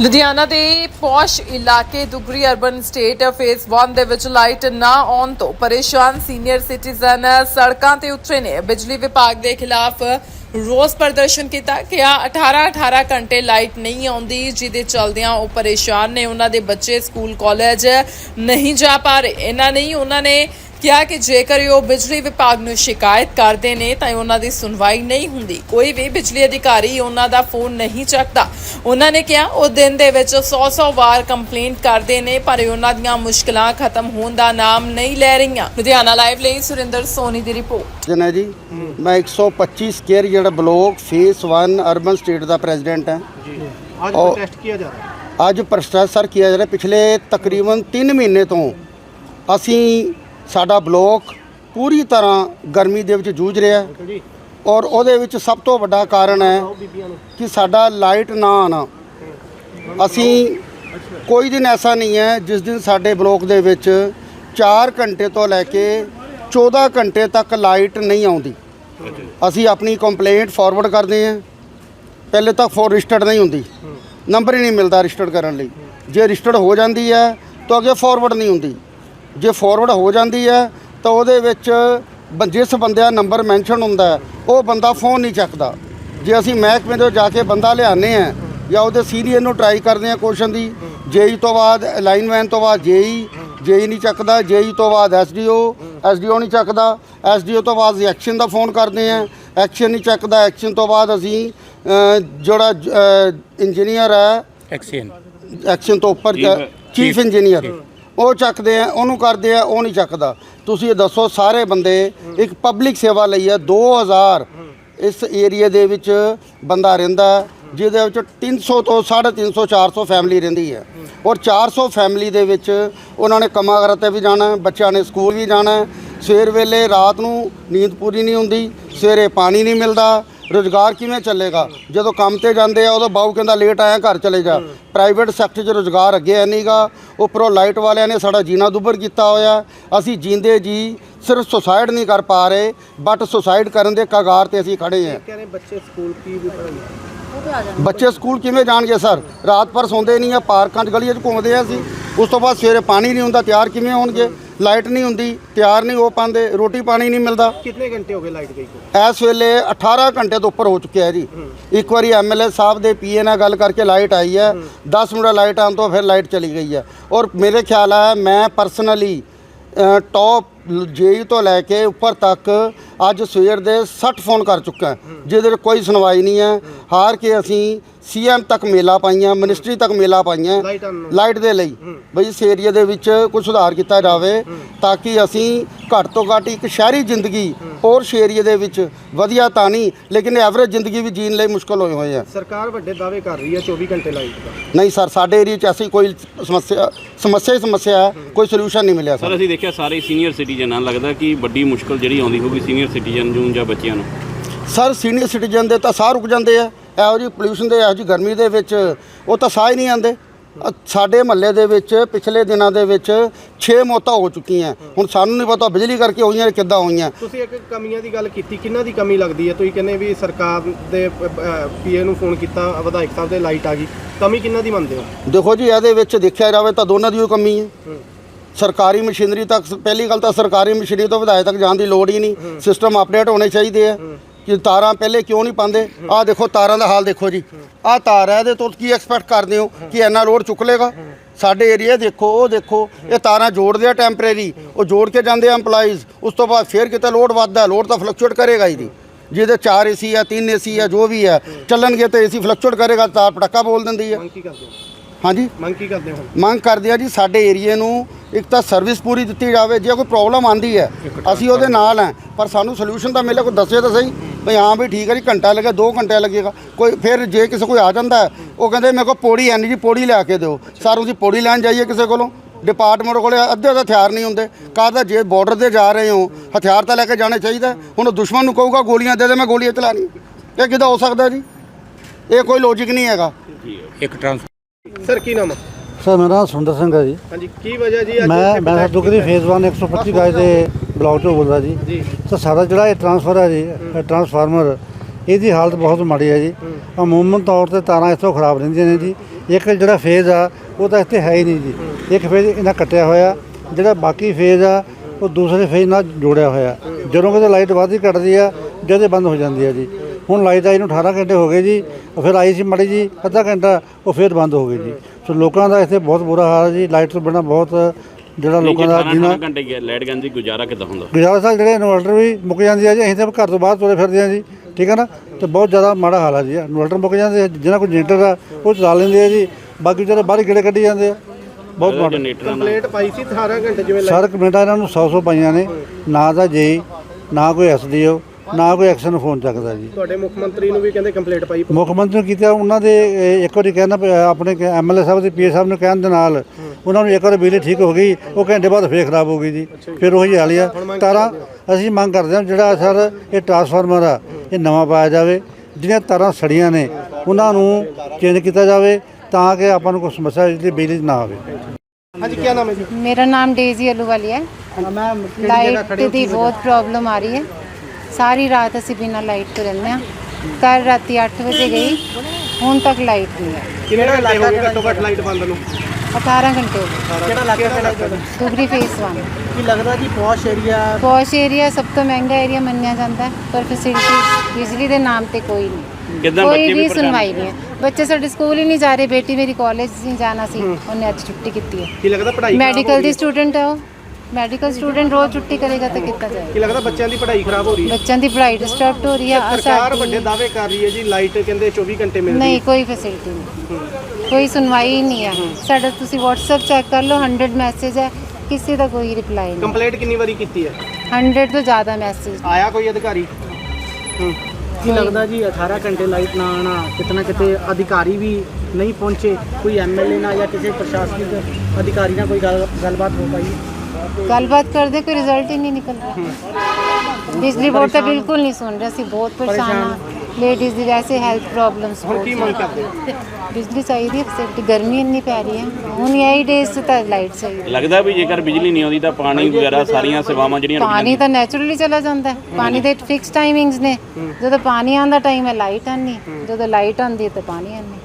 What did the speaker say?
ਲੁਧਿਆਣਾ ਦੇ ਪੌਸ਼ ਇਲਾਕੇ Dugri urban state face 1 ਦੇ ਵਿੱਚ ਲਾਈਟ ਨਾ ਆਉਣ ਤੋਂ ਪਰੇਸ਼ਾਨ ਸੀਨੀਅਰ ਸਿਟੀਜ਼ਨ ਸੜਕਾਂ ਤੇ ਉਤਰੇ ਨੇ। ਬਿਜਲੀ ਵਿਭਾਗ ਦੇ ਖਿਲਾਫ ਰੋਸ ਪ੍ਰਦਰਸ਼ਨ ਕੀਤਾ। ਕਿ ਆ 18 18 ਘੰਟੇ ਲਾਈਟ ਨਹੀਂ ਆਉਂਦੀ, ਜਿਹਦੇ ਚਲਦਿਆਂ ਉਹ ਪਰੇਸ਼ਾਨ ਨੇ। ਉਹਨਾਂ ਦੇ ਬੱਚੇ ਸਕੂਲ, ਕਾਲਜ ਨਹੀਂ ਜਾ ਪਾ ਰਹੇ। ਇਹਨਾਂ ਨਹੀਂ ਉਹਨਾਂ ਨੇ ਕਿਹਾ ਕਿ ਜੇਕਰ ਉਹ ਬਿਜਲੀ ਵਿਭਾਗ ਨੂੰ ਸ਼ਿਕਾਇਤ ਕਰਦੇ ਨੇ ਤਾਂ ਉਹਨਾਂ ਦੀ ਸੁਣਵਾਈ ਨਹੀਂ ਹੁੰਦੀ। ਕੋਈ ਵੀ ਬਿਜਲੀ ਅਧਿਕਾਰੀ ਉਹਨਾਂ ਦਾ ਫੋਨ ਨਹੀਂ ਚੱਕਦਾ। ਉਹਨਾਂ ਨੇ ਕਿਹਾ ਉਹ ਦਿਨ ਦੇ ਵਿੱਚ 100-100 ਵਾਰ ਕੰਪਲੇਂਟ ਕਰਦੇ ਨੇ ਪਰ ਉਹਨਾਂ ਦੀਆਂ ਮੁਸ਼ਕਲਾਂ ਖਤਮ ਹੋਣ ਦਾ ਨਾਮ ਨਹੀਂ ਲੈ ਰਹੀਆਂ। ਲੁਧਿਆਣਾ ਲਾਈਵ ਲਈ ਸੁਰਿੰਦਰ ਸੋਨੀ ਦੀ ਰਿਪੋਰਟ। ਜਨਾ ਜੀ? ਮੈਂ 125 ਸਕੇਅਰ ਜਿਹੜਾ ਬਲੋਕ ਫੇਸ 1 ਅਰਬਨ ਸਟੇਟ ਦਾ ਪ੍ਰੈਜ਼ੀਡੈਂਟ ਹਾਂ। ਜੀ। ਅੱਜ ਪ੍ਰੋਟੈਸਟ ਕੀਤਾ ਜਾ ਰਿਹਾ ਅੱਜ ਪ੍ਰੋਟੈਸਟ ਸਰ ਕੀਤਾ ਜਾ ਰਿਹਾ। ਪਿਛਲੇ ਤਕਰੀਬਨ 3 ਮਹੀਨੇ ਤੋਂ ਅਸੀਂ ਸਾਡਾ ਬਲੋਕ ਪੂਰੀ ਤਰ੍ਹਾਂ ਗਰਮੀ ਦੇ ਵਿੱਚ ਜੂਝ ਰਿਹਾ ਹੈ। ਔਰ ਉਹਦੇ ਵਿੱਚ ਸਭ ਤੋਂ ਵੱਡਾ ਕਾਰਨ ਹੈ ਕਿ ਸਾਡਾ ਲਾਈਟ ਨਾ ਆਣਾ। ਅਸੀਂ ਕੋਈ ਦਿਨ ਐਸਾ ਨਹੀਂ ਹੈ ਜਿਸ ਦਿਨ ਸਾਡੇ ਬਲੋਕ ਦੇ ਵਿੱਚ 4 ਘੰਟੇ ਤੋਂ ਲੈ ਕੇ 14 ਘੰਟੇ ਤੱਕ ਲਾਈਟ ਨਹੀਂ ਆਉਂਦੀ। ਅਸੀਂ ਆਪਣੀ ਕੰਪਲੇਂਟ ਫਾਰਵਰਡ ਕਰਦੇ ਹਾਂ। ਪਹਿਲੇ ਤਾਂ ਫੋਰ ਰਜਿਸਟਰਡ ਨਹੀਂ ਹੁੰਦੀ। ਨੰਬਰ ਹੀ ਨਹੀਂ ਮਿਲਦਾ ਰਜਿਸਟਰਡ ਕਰਨ ਲਈ। ਜੇ ਰਜਿਸਟਰਡ ਹੋ ਜਾਂਦੀ ਹੈ ਤਾਂ ਅੱਗੇ ਫਾਰਵਰਡ ਨਹੀਂ ਹੁੰਦੀ। ਜੇ ਫਾਰਵਰਡ ਹੋ ਜਾਂਦੀ ਹੈ ਤਾਂ ਉਹਦੇ ਵਿੱਚ ਬ- ਜਿਸ ਬੰਦੇ ਦਾ ਨੰਬਰ ਮੈਂਸ਼ਨ ਹੁੰਦਾ ਉਹ ਬੰਦਾ ਫੋਨ ਨਹੀਂ ਚੱਕਦਾ। ਜੇ ਅਸੀਂ ਮਹਿਕਮੇ ਤੋਂ ਜਾ ਕੇ ਬੰਦਾ ਲਿਆਉਂਦੇ ਆ ਜਾਂ ਉਹਦੇ ਸੀਨੀਅਰ ਨੂੰ ਟਰਾਈ ਕਰਦੇ ਆ ਕੁਐਸਚਨ ਦੀ ਜੇਈ ਤੋਂ ਬਾਅਦ ਲਾਈਨਮੈਨ ਤੋਂ ਬਾਅਦ ਜੇਈ ਜੇਈ ਨਹੀਂ ਚੱਕਦਾ ਜੇਈ ਤੋਂ ਬਾਅਦ ਐਸਡੀਓ ਐਸਡੀਓ ਨਹੀਂ ਚੱਕਦਾ ਐਸਡੀਓ ਤੋਂ ਬਾਅਦ ਐਕਸ਼ਨ ਦਾ ਫੋਨ ਕਰਦੇ ਆ ਐਕਸ਼ਨ ਨਹੀਂ ਚੱਕਦਾ ਐਕਸ਼ਨ ਤੋਂ ਬਾਅਦ ਅਸੀਂ ਜਿਹੜਾ ਇੰਜੀਨੀਅਰ ਹੈ ਐਕਸੀਅਨ ਐਕਸ਼ਨ ਤੋਂ ਉੱਪਰ ਚੀਫ ਇੰਜੀਨੀਅਰ ਉਹ ਚੱਕਦੇ ਆ, ਉਹਨੂੰ ਕਰਦੇ ਆ, ਉਹ ਨਹੀਂ ਚੱਕਦਾ। ਤੁਸੀਂ ਇਹ ਦੱਸੋ, ਸਾਰੇ ਬੰਦੇ, ਇੱਕ ਪਬਲਿਕ ਸੇਵਾ ਲਈ ਹੈ 2000 ਇਸ ਏਰੀਆ ਦੇ ਵਿੱਚ ਬੰਦਾ ਰਹਿੰਦਾ, ਜਿਹਦੇ ਵਿੱਚ 300 ਤੋਂ 350 400 ਫੈਮਿਲੀ ਰਹਿੰਦੀ ਹੈ ਔਰ 400 ਫੈਮਿਲੀ ਦੇ ਵਿੱਚ ਉਹਨਾਂ ਨੇ ਕੰਮਾਂ ਕਾਰਾਂ ਤੇ ਵੀ ਜਾਣਾ, ਬੱਚਿਆਂ ਨੇ ਸਕੂਲ ਵੀ ਜਾਣਾ। ਸਵੇਰ ਵੇਲੇ ਰਾਤ ਨੂੰ ਨੀਂਦ ਪੂਰੀ ਨਹੀਂ ਹੁੰਦੀ, ਸਵੇਰੇ ਪਾਣੀ ਨਹੀਂ ਮਿਲਦਾ ਰੋਜ਼ਗਾਰ ਕਿਵੇਂ ਚੱਲੇਗਾ? ਜਦੋਂ ਕੰਮ ਤੇ ਜਾਂਦੇ ਆ ਉਦੋਂ ਬਾਊ ਕਹਿੰਦਾ ਲੇਟ ਆਇਆ ਘਰ ਚਲੇ ਜਾ। ਪ੍ਰਾਈਵੇਟ ਸੈਕਟਰ 'ਚ ਰੋਜ਼ਗਾਰ ਅੱਗੇ ਹੈ ਨਹੀਂਗਾ ਉੱਪਰੋਂ ਲਾਈਟ ਵਾਲਿਆਂ ਨੇ ਸਾਡਾ ਜੀਣਾ ਦੁੱਬਰ ਕੀਤਾ ਹੋਇਆ। ਅਸੀਂ ਜੀਂਦੇ ਜੀ ਸਿਰਫ ਸੁਸਾਇਡ ਨਹੀਂ ਕਰ ਪਾ ਰਹੇ ਬਟ ਸੁਸਾਇਡ ਕਰਨ ਦੇ ਕਗਾਰ ਤੇ ਅਸੀਂ ਖੜੇ ਆ ਬੱਚੇ ਸਕੂਲ ਬੱਚੇ ਸਕੂਲ ਕਿਵੇਂ ਜਾਣਗੇ ਸਰ? ਰਾਤ ਪਰ ਸੌਂਦੇ ਨਹੀਂ ਆ ਪਾਰਕਾਂ 'ਚ ਗਲੀਆਂ 'ਚ ਘੁੰਮਦੇ ਆ ਅਸੀਂ। ਉਸ ਤੋਂ ਬਾਅਦ ਸਵੇਰੇ ਪਾਣੀ ਨਹੀਂ ਹੁੰਦਾ ਤਿਆਰ ਕਿਵੇਂ ਹੋਣਗੇ? ਲਾਈਟ ਨਹੀਂ ਹੁੰਦੀ ਤਿਆਰ ਨਹੀਂ ਹੋ ਪਾਉਂਦੇ ਰੋਟੀ ਪਾਣੀ ਨਹੀਂ ਮਿਲਦਾ कितने घंटे हो गए लाइट गई को ਇਸ ਵੇਲੇ 18 ਘੰਟੇ ਤੋਂ ਉੱਪਰ ਹੋ ਚੁੱਕਿਆ ਹੈ ਜੀ ਇੱਕ ਵਾਰੀ ਐਮਐਲਏ ਸਾਹਿਬ ਦੇ ਪੀਏ ਨਾਲ ਗੱਲ ਕਰਕੇ ਲਾਈਟ ਆਈ ਹੈ 10 ਮਿੰਟ ਲਾਈਟ ਆਉਣ ਤੋਂ ਫਿਰ ਲਾਈਟ ਚਲੀ ਗਈ ਹੈ ਔਰ ਮੇਰੇ ਖਿਆਲ ਹੈ ਮੈਂ ਪਰਸਨਲੀ ਟੌਪ ਜੇਈ ਤੋਂ ਲੈ ਕੇ ਉੱਪਰ ਤੱਕ ਅੱਜ ਸਵੇਰ ਦੇ 60 ਫੋਨ ਕਰ ਚੁੱਕਾ ਜਿਹਦੇ 'ਚ ਕੋਈ ਸੁਣਵਾਈ ਨਹੀਂ ਹੈ ਹਾਰ ਕੇ ਅਸੀਂ ਸੀਐਮ ਤੱਕ ਮੇਲਾ ਪਾਈਆਂ ਮਿਨਿਸਟਰੀ ਤੱਕ ਮੇਲਾ ਪਾਈਆਂ ਲਾਈਟ ਦੇ ਲਈ। ਬਈ ਇਸ ਏਰੀਆ ਦੇ ਵਿੱਚ ਕੁਝ ਸੁਧਾਰ ਕੀਤਾ ਜਾਵੇ ਤਾਂ ਕਿ ਅਸੀਂ ਘੱਟ ਤੋਂ ਘੱਟ ਇੱਕ ਸ਼ਹਿਰੀ ਜ਼ਿੰਦਗੀ ਹੋਰ ਸ਼ੇਰੀਏ ਦੇ ਵਿੱਚ ਵਧੀਆ ਤਾਂ ਨਹੀਂ ਲੇਕਿਨ ਐਵਰੇਜ ਜ਼ਿੰਦਗੀ ਵੀ ਜੀਣ ਲਈ ਮੁਸ਼ਕਲ ਹੋਏ ਹੋਏ ਹੈ ਸਰਕਾਰ ਵੱਡੇ ਦਾਅਵੇ ਕਰ ਰਹੀ ਹੈ 24 ਘੰਟੇ ਲਾਈਟ ਦਾ। ਨਹੀਂ ਸਰ ਸਾਡੇ ਏਰੀਆ 'ਚ ਐਸੀ ਕੋਈ ਸਮੱਸਿਆ ਸਮੱਸਿਆ ਹੀ ਸਮੱਸਿਆ ਹੈ ਕੋਈ ਸੋਲੂਸ਼ਨ ਨਹੀਂ ਮਿਲਿਆ ਸਰ ਅਸੀਂ ਦੇਖਿਆ ਸਾਰੇ ਸੀਨੀਅਰ ਸਿਟੀਜ਼ਨ ਨਾਲ ਲੱਗਦਾ ਕਿ ਵੱਡੀ ਮੁਸ਼ਕਲ ਜਿਹੜੀ ਆਉਂਦੀ ਹੋਊਗੀ ਸੀਨੀਅਰ ਸਿਟੀਜ਼ਨ ਨੂੰ ਜਾਂ ਬੱਚਿਆਂ ਨੂੰ। ਸਰ ਸੀਨੀਅਰ ਸਿਟੀਜ਼ਨ ਦੇ ਤਾਂ ਸਾਹ ਰੁਕ ਜਾਂਦੇ ਆ। ਇਹੋ ਜਿਹੀ ਪੋਲਿਊਸ਼ਨ ਦੇ ਇਹੋ ਜਿਹੀ ਗਰਮੀ ਦੇ ਵਿੱਚ ਉਹ ਤਾਂ ਸਾਹ ਹੀ ਨਹੀਂ ਆਉਂਦੇ। ਸਾਡੇ ਮਹੱਲੇ ਦੇ ਵਿੱਚ ਪਿਛਲੇ ਦਿਨਾਂ ਦੇ ਵਿੱਚ 6 ਮੌਤਾਂ ਹੋ ਚੁੱਕੀਆਂ। ਹੁਣ ਸਾਨੂੰ ਨਹੀਂ ਪਤਾ ਬਿਜਲੀ ਕਰਕੇ ਹੋਈਆਂ ਕਿੱਦਾਂ ਹੋਈਆਂ। ਤੁਸੀਂ ਇੱਕ ਕਮੀਆਂ ਦੀ ਗੱਲ ਕੀਤੀ ਕਿੰਨਾ ਦੀ ਕਮੀ ਲੱਗਦੀ ਹੈ? ਤੁਸੀਂ ਕਹਿੰਦੇ ਵੀ ਸਰਕਾਰ ਦੇ ਪੀਏ ਨੂੰ ਫੋਨ ਕੀਤਾ ਵਿਧਾਇਕ ਸਾਹਿਬ ਦੇ ਲਾਈਟ ਆ ਗਈ। ਕਮੀ ਕਿੰਨਾ ਦੀ ਮੰਨਦੇ ਹੋ? ਦੇਖੋ ਜੀ ਇਹਦੇ ਵਿੱਚ ਦੇਖਿਆ ਜਾਵੇ ਤਾਂ ਦੋਨਾਂ ਦੀ ਓ ਕਮੀ ਹੈ। ਹੂੰ। ਸਰਕਾਰੀ ਮਸ਼ੀਨਰੀ ਤੱਕ ਪਹਿਲੀ ਗੱਲ ਤਾਂ ਸਰਕਾਰੀ ਮਸ਼ੀਨਰੀ ਤੋਂ ਵਿਧਾਇਕ ਤੱਕ ਜਾਣ ਦੀ ਲੋੜ ਹੀ ਨਹੀਂ। ਸਿਸਟਮ ਅਪਡੇਟ ਹੋਣੇ ਚਾਹੀਦੇ ਆ। ਕਿ ਤਾਰਾਂ ਪਹਿਲੇ ਕਿਉਂ ਨਹੀਂ ਪਾਉਂਦੇ? ਆਹ ਦੇਖੋ, ਤਾਰਾਂ ਦਾ ਹਾਲ ਦੇਖੋ ਜੀ। ਆਹ ਤਾਰ ਹੈ, ਇਹਦੇ ਤੋਂ ਕੀ ਐਕਸਪੈਕਟ ਕਰਦੇ ਹੋ ਕਿ ਇੰਨਾ ਲੋਡ ਚੁੱਕ ਲੇਗਾ ਸਾਡੇ ਏਰੀਆ ਦੇਖੋ, ਉਹ ਦੇਖੋ, ਇਹ ਤਾਰਾਂ ਜੋੜਦੇ ਆ ਟੈਂਪਰੇਰੀ ਉਹ ਜੋੜ ਕੇ ਜਾਂਦੇ ਆ EMPLOYEES ਉਸ ਤੋਂ ਬਾਅਦ ਫੇਰ ਕਿਤੇ ਲੋਡ ਵੱਧਦਾ ਲੋਡ ਤਾਂ ਫਲਕਚੁਏਟ ਕਰੇਗਾ ਹੀ ਜੀ। ਜਿਹਦੇ 4 ਏਸੀ ਆ 3 ਏਸੀ ਆ, ਜੋ ਵੀ ਹੈ ਚੱਲਣਗੇ ਤਾਂ ਏਸੀ ਫਲਕਚੁਏਟ ਕਰੇਗਾ ਤਾਰ ਪਟਾਕਾ ਬੋਲ ਦਿੰਦੀ ਹੈ ਹਾਂਜੀ। ਮੰਗ ਕੀ ਕਰਦੇ ਹੋ? ਮੰਗ ਕਰਦੇ ਆ ਜੀ ਸਾਡੇ ਏਰੀਏ ਨੂੰ ਇੱਕ ਤਾਂ ਸਰਵਿਸ ਪੂਰੀ ਦਿੱਤੀ ਜਾਵੇ ਜੇ ਕੋਈ ਪ੍ਰੋਬਲਮ ਆਂਦੀ ਹੈ ਅਸੀਂ ਉਹਦੇ ਨਾਲ ਹਾਂ ਪਰ ਸਾਨੂੰ ਸੋਲੂਸ਼ਨ ਤਾਂ ਮਿਲੇ ਕੋਈ ਦੱਸੇ ਤਾਂ ਸਹੀ ਵੀ ਹਾਂ ਵੀ ਠੀਕ ਹੈ ਜੀ ਘੰਟਾ ਲੱਗੇ 2 ਘੰਟੇ ਲੱਗੇਗਾ ਕੋਈ ਫਿਰ ਜੇ ਕਿਸੇ ਕੋਈ ਆ ਜਾਂਦਾ ਉਹ ਕਹਿੰਦੇ ਮੇਰੇ ਕੋਲ ਪੌੜੀ ਨਹੀਂ ਜੀ ਪੌੜੀ ਲਿਆ ਕੇ ਦਿਓ ਸਰ ਉਹਦੀ ਪੌੜੀ ਲੈਣ ਜਾਈਏ ਕਿਸੇ ਕੋਲੋਂ ਡਿਪਾਰਟਮੈਂਟ ਕੋਲੇ ਅੱਧੇ ਤਾਂ ਹਥਿਆਰ ਨਹੀਂ ਹੁੰਦੇ ਕਾਹਦਾ ਜੇ ਬਾਰਡਰ ਤੇ ਜਾ ਰਹੇ ਹੋ ਹਥਿਆਰ ਤਾਂ ਲੈ ਕੇ ਜਾਣੇ ਚਾਹੀਦਾ ਹੁਣ ਦੁਸ਼ਮਣ ਨੂੰ ਕਹੂਗਾ ਗੋਲੀਆਂ ਦੇ ਦੇ ਮੈਂ ਗੋਲੀਆਂ ਚਲਾਣੀ ਇਹ ਕਿੱਦਾਂ ਹੋ ਸਕਦਾ ਜੀ? ਇਹ ਕੋਈ ਲੌਜੀਕ ਨਹੀਂ ਹੈਗਾ। ਇੱਕ ਟਰਾਂਸ ਸਰ ਕੀ ਨਾਮ ਹੈ ਸਰ ਮੇਰਾ ਨਾਮ ਸੁੰਦਰ ਸਿੰਘ ਹੈ ਜੀ। ਹਾਂਜੀ ਕੀ ਵਜ੍ਹਾ ਜੀ ਅੱਜ ਮੈਂ ਮੈਂ ਦੁਗਰੀ ਕੀਤਾ? ਫੇਜ਼ 1 125 ਗਾਇ ਦੇ ਬਲਾਕ ਤੋਂ ਬੋਲਦਾ ਜੀ। ਜੀ। ਤਾਂ ਸਾਡਾ ਜਿਹੜਾ ਇਹ ਟਰਾਂਸਫਰ ਹੈ। ਜੀ ਟਰਾਂਸਫਾਰਮਰ ਇਹਦੀ ਹਾਲਤ ਬਹੁਤ ਮਾੜੀ ਹੈ ਜੀ। ਅਮੂਮਨ ਤੌਰ ਤੇ ਤਾਰਾਂ ਇੱਥੋਂ ਖਰਾਬ ਰਹਿੰਦੀਆਂ ਨੇ ਜੀ। ਇੱਕ ਜਿਹੜਾ ਫੇਜ਼ ਆ ਉਹ ਤਾਂ ਇੱਥੇ ਹੈ ਹੀ ਨਹੀਂ ਜੀ। ਇੱਕ ਫੇਜ਼ ਇਹਨਾਂ ਕੱਟਿਆ ਹੋਇਆ ਜਿਹੜਾ ਬਾਕੀ ਫੇਜ਼ ਆ ਉਹ ਦੂਸਰੇ ਫੇਜ਼ ਨਾਲ ਜੋੜਿਆ ਹੋਇਆ। ਜਦੋਂ ਕਿਤੇ ਲਾਈਟ ਵੱਧਦੀ ਘਟਦੀ ਆ ਜਦੇ ਬੰਦ ਹੋ ਜਾਂਦੀ ਆ ਜੀ। ਹੁਣ ਲਾਈਟ ਆਈ ਨੂੰ 18 ਘੰਟੇ ਹੋ ਗਏ ਜੀ ਉਹ ਫਿਰ ਆਈ ਸੀ ਮੜੀ ਜੀ ਅੱਧਾ ਘੰਟਾ ਉਹ ਫਿਰ ਬੰਦ ਹੋ ਗਈ ਜੀ। ਸੋ ਲੋਕਾਂ ਦਾ ਇੱਥੇ ਬਹੁਤ ਬੁਰਾ ਹਾਲ ਹੈ ਜੀ ਲਾਈਟ ਤੋਂ ਬਿਨਾਂ ਬਹੁਤ ਜਿਹੜਾ ਲੋਕਾਂ ਦਾ ਜੀਣਾ 18 ਘੰਟੇ ਗਿਆ ਲਾਈਟ ਗਨ ਦੀ ਗੁਜ਼ਾਰਾ ਕਿੱਦਾਂ ਹੁੰਦਾ? ਗੁਜ਼ਾਰਾ ਸਾਹਿਬ ਜਿਹੜੇ ਇਨਵਰਟਰ ਵੀ ਮੁੱਕ ਜਾਂਦੀ ਹੈ ਜੀ ਅਸੀਂ ਤਾਂ ਘਰ ਤੋਂ ਬਾਹਰ ਤੁਰੇ ਫਿਰਦੇ ਹਾਂ ਜੀ ਠੀਕ ਹੈ ਨਾ? ਤੇ ਬਹੁਤ ਜ਼ਿਆਦਾ ਮਾੜਾ ਹਾਲ ਹੈ ਜੀ ਇਨਵਰਟਰ ਮੁੱਕ ਜਾਂਦੇ ਆ, ਜਿਹਨਾਂ ਕੋਲ ਜਨਰੇਟਰ ਆ ਉਹ ਚਲਾ ਲੈਂਦੇ ਆ ਜੀ ਬਾਕੀ ਜਿਹੜੇ ਬਾਹਰ ਗੇੜੇ ਕੱਢੀ ਜਾਂਦੇ ਆ ਬਹੁਤ ਮਾੜਾ। ਕੰਪਲੇਂਟ ਪਾਈ ਸੀ 18 ਘੰਟੇ ਜਿਵੇਂ ਸਰ ਕਮੇਟਾ ਇਹਨਾਂ ਨੂੰ 100 100 ਪਾਈਆਂ ਨੇ ਨਾ ਦਾ ਜੇਈ ਨਾ ਕੋਈ ਐਸਡੀਓ ਨਾ ਕੋਈ ਐਕਸ਼ਨ ਫੋਨ ਚੱਕਦਾ ਜੀ। ਤੁਹਾਡੇ ਮੁੱਖ ਮੰਤਰੀ ਨੂੰ ਵੀ ਕਹਿੰਦੇ ਕੰਪਲੇਂਟ ਪਾਈ ਮੁੱਖ ਮੰਤਰੀ ਨੂੰ ਕੀਤਾ ਉਹਨਾਂ ਦੇ ਇਹ, ਇੱਕ ਵਾਰੀ ਕਹਿਣਾ ਪਿਆ ਆਪਣੇ ਐਮਐਲਏ ਸਾਹਿਬ ਤੇ ਪੀਏ ਸਾਹਿਬ ਨੂੰ ਕਹਿਣ ਦੇ ਨਾਲ ਉਹਨਾਂ ਨੂੰ ਇੱਕ ਵਾਰ ਬਿਜਲੀ ਠੀਕ ਹੋ ਗਈ ਉਹ ਘੰਟੇ ਬਾਅਦ ਫੇਰ ਖਰਾਬ ਹੋ ਗਈ ਜੀ। ਫਿਰ ਉਹੀ ਹਾਲ ਹੀ ਆ। ਤਾਰਾਂ ਅਸੀਂ ਮੰਗ ਕਰਦੇ ਹਾਂ ਜਿਹੜਾ ਸਰ ਇਹ ਟਰਾਂਸਫਾਰਮਰ ਆ ਇਹ ਨਵਾਂ ਪਾਇਆ ਜਾਵੇ ਜਿਹੜੀਆਂ ਤਾਰਾਂ ਸੜੀਆਂ ਨੇ ਉਹਨਾਂ ਨੂੰ ਚੇਂਜ ਕੀਤਾ ਜਾਵੇ ਤਾਂ ਕਿ ਆਪਾਂ ਨੂੰ ਕੋਈ ਸਮੱਸਿਆ ਜਿਹੜੀ ਬਿਜਲੀ ਨਾ ਆਵੇ। ਹਾਂਜੀ ਕੀ ਨਾਮ ਹੈ ਜੀ? ਮੇਰਾ ਨਾਮ ਡੇਜ਼ੀ ਅਲੂਵਾਲੀਆ ਹੈ। ਲਾਈਟ ਦੀ ਬਹੁਤ ਪ੍ਰੋਬਲਮ ਆ ਰਹੀ ਹੈ। ਸਾਰੀ ਰਾਤ ਅਸੀਂ ਬਿਨਾਂ ਲਾਈਟ ਤੋਂ ਰਹਿੰਦੇ ਹਾਂ। ਕੱਲ ਰਾਤੀ 8 ਵਜੇ ਗਈ ਹੁਣ ਤੱਕ ਲਾਈਟ ਨਹੀਂ ਹੈ ਕਿੰਨੇ ਘੰਟੇ ਹੋ ਗਏ ਘੱਟੋ ਘੱਟ ਲਾਈਟ ਬੰਦ ਨੂੰ? 18 ਘੰਟੇ ਹੋ ਗਏ। ਕਿਹੜਾ ਇਲਾਕਾ ਫੇਸ 1 ਕੀ ਲੱਗਦਾ ਜੀ ਪੌਸ਼ ਏਰੀਆ? ਪੌਸ਼ ਏਰੀਆ ਸਭ ਤੋਂ ਮਹਿੰਗਾ ਏਰੀਆ ਮੰਨਿਆ ਜਾਂਦਾ ਹੈ ਪਰ ਫੈਸਿਲਿਟੀ ਬਿਜਲੀ ਦੇ ਨਾਮ ਤੇ ਕੋਈ ਨਹੀਂ। ਕਿੱਦਾਂ ਬੱਚੇ ਵੀ ਸੁਣਵਾਈ ਨਹੀਂ ਹੈ। ਬੱਚੇ ਸਾਡੇ ਸਕੂਲ ਹੀ ਨਹੀਂ ਜਾ ਰਹੇ ਬੇਟੀ ਮੇਰੀ ਕਾਲਜ ਨਹੀਂ ਜਾਣਾ ਸੀ ਉਹਨੇ ਅੱਜ ਛੁੱਟੀ ਕੀਤੀ ਹੈ। ਕੀ ਲੱਗਦਾ ਪੜ੍ਹਾਈ ਮੈਡੀਕਲ ਦੀ? ਸਟੂਡੈਂਟ ਹੈ ਉਹ। ਮੈਡੀਕਲ ਸਟੂਡੈਂਟ ਰੋਜ਼ ਛੁੱਟੀ ਕਰੇਗਾ ਤਾਂ ਕਿੱਦਾਂ ਜਾਏਗਾ। ਕੀ ਲੱਗਦਾ ਬੱਚਿਆਂ ਦੀ ਪੜ੍ਹਾਈ ਖਰਾਬ ਹੋ ਰਹੀ ਹੈ? ਬੱਚਿਆਂ ਦੀ ਪੜ੍ਹਾਈ ਡਿਸਟਰਬ ਹੋ ਰਹੀ ਹੈ ਆਹ ਸਰਕਾਰ ਸਾਡੀ- ਵੱਡੇ ਦਾਅਵੇ ਕਰ ਰਹੀ ਹੈ ਜੀ ਲਾਈਟ ਕਹਿੰਦੇ 24 ਘੰਟੇ ਮਿਲਦੀ ਨਹੀਂ ਕੋਈ ਫੈਸਿਲਿਟੀ ਨਹੀਂ। ਕੋਈ ਸੁਣਵਾਈ ਹੀ ਨਹੀਂ ਹੈ। ਸਾਡਾ ਤੁਸੀਂ WhatsApp ਚੈੱਕ ਕਰ ਲਓ 100 ਮੈਸੇਜ ਹੈ ਕਿਸੇ ਦਾ ਕੋਈ ਰਿਪਲਾਈ ਨਹੀਂ। ਕੰਪਲੇਂਟ ਕਿੰਨੀ ਵਾਰੀ ਕੀਤੀ ਹੈ? 100 ਤੋਂ ਜ਼ਿਆਦਾ ਮੈਸੇਜ ਆਇਆ ਕੋਈ ਅਧਿਕਾਰੀ? ਕੀ ਲੱਗਦਾ ਜੀ 18 ਘੰਟੇ ਲਾਈਟ ਨਾ ਆਣਾ ਕਿਤਨਾ ਕਿਤੇ ਅਧਿਕਾਰੀ ਵੀ ਨਹੀਂ ਪਹੁੰਚੇ ਕੋਈ ਐਮਐਲਏ ਨਾਲ ਜਾਂ ਕਿਸੇ ਪ੍ਰਸ਼ਾਸਨਿਕ ਅਧਿਕਾਰੀ ਨਾਲ ਕੋਈ ਗੱਲ ਗੱਲਬਾਤ ਹੋ ਪਾਈ ਗੱਲਬਾਤ ਕਰਦੇ ਕੋਈ ਰਿਜ਼ਲਟ ਹੀ ਨਹੀਂ ਨਿਕਲ ਰਿਹਾ। ਬਿਜਲੀ ਬੋਰਡ ਤਾਂ ਬਿਲਕੁਲ ਨਹੀਂ ਸੁਣ ਰਿਹਾ ਸੀ ਬਹੁਤ ਪਰੇਸ਼ਾਨ ਹਾਂ। ਲੇਡੀਜ਼ ਦੀ ਵੈਸੇ ਹੈਲਥ ਪ੍ਰੋਬਲਮਸ ਹੁਣ ਕੀ ਮੰਗ ਕਰਦੇ? ਬਿਜਲੀ ਚਾਹੀਦੀ ਹੈ facility, ਗਰਮੀ ਇੰਨੀ ਪੈ ਰਹੀ ਹੈ। ਹੁਣ ਇਹੀ ਡੇਜ਼ ਤਾਂ ਲਾਈਟ ਚਾਹੀਦੀ ਲੱਗਦਾ ਵੀ ਜੇਕਰ ਬਿਜਲੀ ਨਹੀਂ ਆਉਂਦੀ ਤਾਂ ਪਾਣੀ ਵਗੈਰਾ ਸਾਰੀਆਂ ਸੇਵਾਵਾਂ ਜਿਹੜੀਆਂ ਪਾਣੀ ਤਾਂ ਨੈਚੁਰਲੀ ਚਲਾ ਜਾਂਦਾ ਹੈ। ਪਾਣੀ ਦੇ ਫਿਕਸ ਟਾਈਮਿੰਗਸ ਨੇ। ਜਦੋਂ ਪਾਣੀ ਆਉਂਦਾ ਟਾਈਮ ਹੈ ਲਾਈਟ ਆਨੀ ਜਦੋਂ ਲਾਈਟ ਆਉਂਦੀ ਹੈ ਤਾਂ ਪਾਣੀ ਆਨੀ